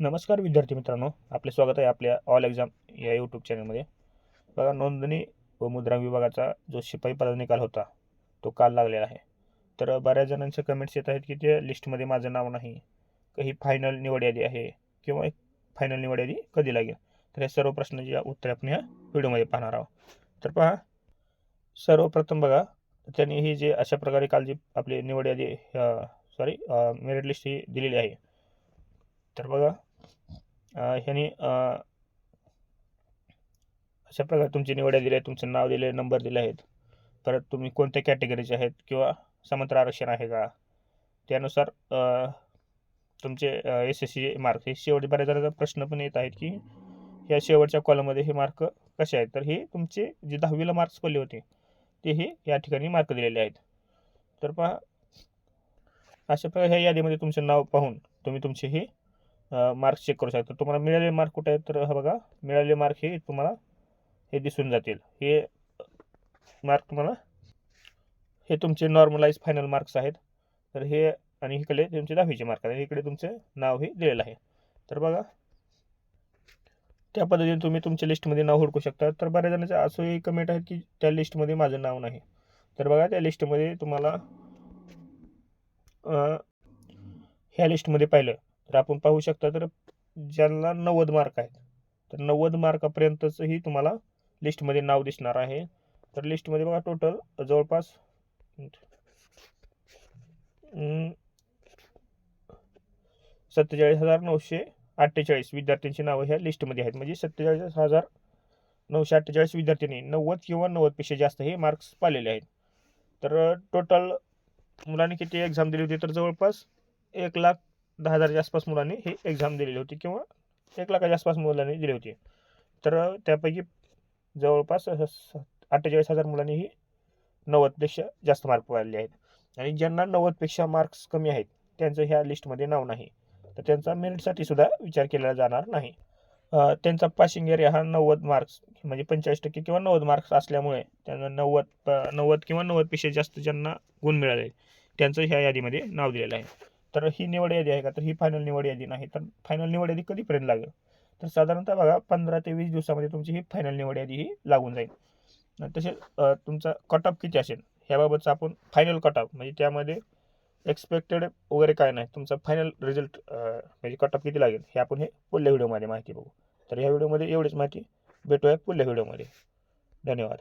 नमस्कार विद्यार्थी मित्रांनो आपले स्वागत आहे आपल्या ऑल एक्झाम या यूट्यूब चॅनलमध्ये बघा नोंदणी व मुद्रांक विभागाचा जो शिपाई पदा निकाल होता तो काल लागलेला आहे. तर बऱ्याच जणांचे कमेंट्स येत आहेत की ते लिस्टमध्ये माझं नाव नाही काही फायनल निवड यादी आहे किंवा एक फायनल निवड यादी कधी लागेल? तर या सर्व प्रश्नाची उत्तरे आपण या व्हिडिओमध्ये पाहणार आहोत. तर पहा सर्वप्रथम बघा त्यांनी ही जे अशा प्रकारे काल जी आपली निवड यादी सॉरी मेरिट लिस्ट ही दिलेली आहे. तर बघा ह्यानी अशा प्रकारे तुमची निवड दिली आहे तुमचं नाव दिले नंबर दिले आहेत. परत तुम्ही कोणत्या कॅटेगरीचे आहेत किंवा समांतर आरक्षण आहे का? त्यानुसार तुमचे एस एस सी मार्क हे शेवटी बऱ्याच जणांचा प्रश्न पण येत आहेत की ह्या शेवटच्या कॉलममध्ये हे मार्क कसे आहेत? तर हे तुमचे जे दहावीला मार्क्स पडले होते तेही या ठिकाणी मार्क दिलेले आहेत. तर पहा अशा प्रकारे ह्या यादीमध्ये तुमचे नाव पाहून तुम्ही तुमचे हे मार्क्स चेक करू शकता. तुम्हाला मिळालेले मार्क कुठे आहेत तर हा बघा. मिळालेले मार्क हे तुम्हाला हे दिसून जातील. हे मार्क तुम्हाला हे तुमचे नॉर्मलाइज फायनल मार्क्स आहेत. तर हे आणि इकडे तुमचे दहावीचे मार्क आहेत. इकडे तुमचे नाव हे दिलेलं आहे. तर बघा. त्या पद्धतीने तुम्ही तुमच्या लिस्टमध्ये नाव हुडकू शकता. तर बऱ्याच जणांचे असंही कमेंट आहेत की त्या लिस्टमध्ये माझं नाव नाही. तर बघा त्या लिस्टमध्ये तुम्हाला ह्या लिस्टमध्ये पाहिलं. तर आपण पाहू शकता तर ज्यांना नव्वद मार्क आहेत तर नव्वद मार्कापर्यंतचंही तुम्हाला लिस्टमध्ये नाव दिसणार आहे. तर लिस्टमध्ये बघा टोटल जवळपास सत्तेचाळीस हजार नऊशे अठ्ठेचाळीस विद्यार्थ्यांची नावं ह्या लिस्टमध्ये आहेत. म्हणजे सत्तेचाळीस हजार नऊशे अठ्ठेचाळीस विद्यार्थ्यांनी नव्वद किंवा नव्वदपेक्षा जास्त हे मार्क्स पाहिलेले आहेत. तर टोटल मुलांनी किती एक्झाम दिली होती? तर जवळपास एक लाख दहा हजारच्या आसपास मुलांनी ही एक्झाम दिलेली होती किंवा एक लाखाच्या आसपास मुलांनी दिली होती. तर त्यापैकी जवळपास अठ्ठेचाळीस हजार मुलांनी ही नव्वदपेक्षा जास्त मार्क पाहिले आहेत. आणि ज्यांना नव्वदपेक्षा मार्क्स कमी आहेत त्यांचं ह्या लिस्टमध्ये नाव नाही. तर त्यांचा मेरिटसाठी सुद्धा विचार केला जाणार नाही. त्यांचा पासिंग एरिया हा नव्वद मार्क्स म्हणजे पंचेचाळीस टक्के किंवा नव्वद मार्क्स असल्यामुळे त्यांना नव्वद प- नव्वद किंवा नव्वदपेक्षा जास्त ज्यांना गुण मिळाले त्यांचं ह्या यादीमध्ये नाव दिलेलं आहे. तर ही निवड यादी आहे का? तर ही फायनल निवड यादी नाही. तर फायनल निवड यादी कधीपर्यंत लागेल? तर साधारणतः बघा पंधरा ते वीस दिवसामध्ये तुमची ही फायनल निवड यादी ही लागून जाईल. तसेच तुमचा कट ऑफ किती असेल? ह्याबाबतचा आपण फायनल कट ऑफ म्हणजे त्यामध्ये एक्सपेक्टेड वगैरे काय नाही. तुमचा फायनल रिझल्ट म्हणजे कट ऑफ किती लागेल? हे आपण हे पुढल्या व्हिडिओमध्ये माहिती बघू. तर ह्या व्हिडिओमध्ये एवढीच माहिती. भेटूया पुढल्या व्हिडिओमध्ये धन्यवाद.